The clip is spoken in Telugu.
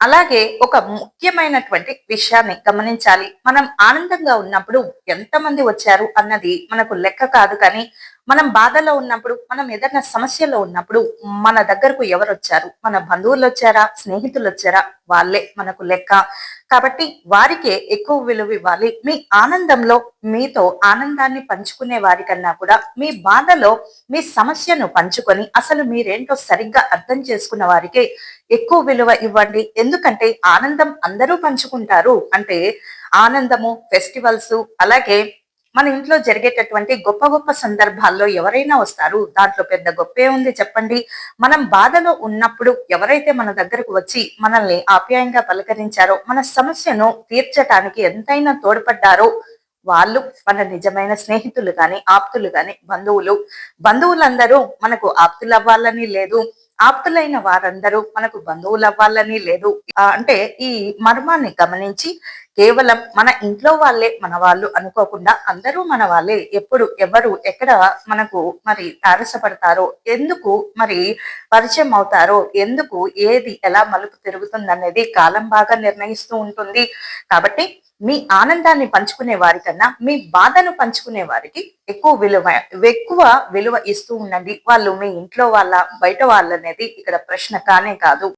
అలాగే ఒక ముఖ్యమైనటువంటి విషయాన్ని గమనించాలి. మనం ఆనందంగా ఉన్నప్పుడు ఎంతమంది వచ్చారు అన్నది మనకు లెక్క కాదు కానీ మనం బాధలో ఉన్నప్పుడు మనం ఏదైనా సమస్యలో ఉన్నప్పుడు మన దగ్గరకు ఎవరు వచ్చారు మన బంధువులు వచ్చారా? స్నేహితులు వచ్చారా? వాళ్ళే మనకు లెక్క. కాబట్టి వారికే ఎక్కువ విలువ ఇవ్వాలి. మీ ఆనందంలో మీతో ఆనందాన్ని పంచుకునే వారికన్నా కూడా మీ బాధలో మీ సమస్యను పంచుకొని అసలు మీరేంటో సరిగ్గా అర్థం చేసుకున్న వారికే ఎక్కువ విలువ ఇవ్వండి. ఎందుకంటే ఆనందం అందరూ పంచుకుంటారు. అంటే ఆనందము ఫెస్టివల్స్ అలాగే మన ఇంట్లో జరిగేటటువంటి గొప్ప గొప్ప సందర్భాల్లో ఎవరైనా వస్తారు దాంట్లో పెద్ద గొప్పే ఉంది చెప్పండి. మనం బాధలో ఉన్నప్పుడు ఎవరైతే మన దగ్గరకు వచ్చి మనల్ని ఆప్యాయంగా పలకరించారో మన సమస్యను తీర్చటానికి ఎంతైనా తోడ్పడ్డారో వాళ్ళు మన నిజమైన స్నేహితులు కానీ ఆప్తులు కానీ బంధువులు. బంధువులందరూ మనకు ఆప్తులు అవ్వాలని లేదు. ఆప్తులైన వారందరూ మనకు బంధువులు అవ్వాలని లేదు అంటే ఈ మర్మాన్ని గమనించి కేవలం మన ఇంట్లో వాళ్ళే మన వాళ్ళు అనుకోకుండా అందరూ మన వాళ్ళే. ఎప్పుడు ఎవరు ఎక్కడ మనకు మరి తారసపడతారో ఎందుకు మరి పరిచయం అవుతారో ఎందుకు ఏది ఎలా మలుపు తిరుగుతుంది అనేది కాలం బాగా నిర్ణయిస్తూ ఉంటుంది. కాబట్టి మీ ఆనందాన్ని పంచుకునే వారికన్నా మీ బాధను పంచుకునే వారికి ఎక్కువ విలువ ఎక్కువ విలువ ఇస్తూ ఉండండి. వాళ్ళు మీ ఇంట్లో వాళ్ళ బయట వాళ్ళనేది ఇక్కడ ప్రశ్న కానే కాదు.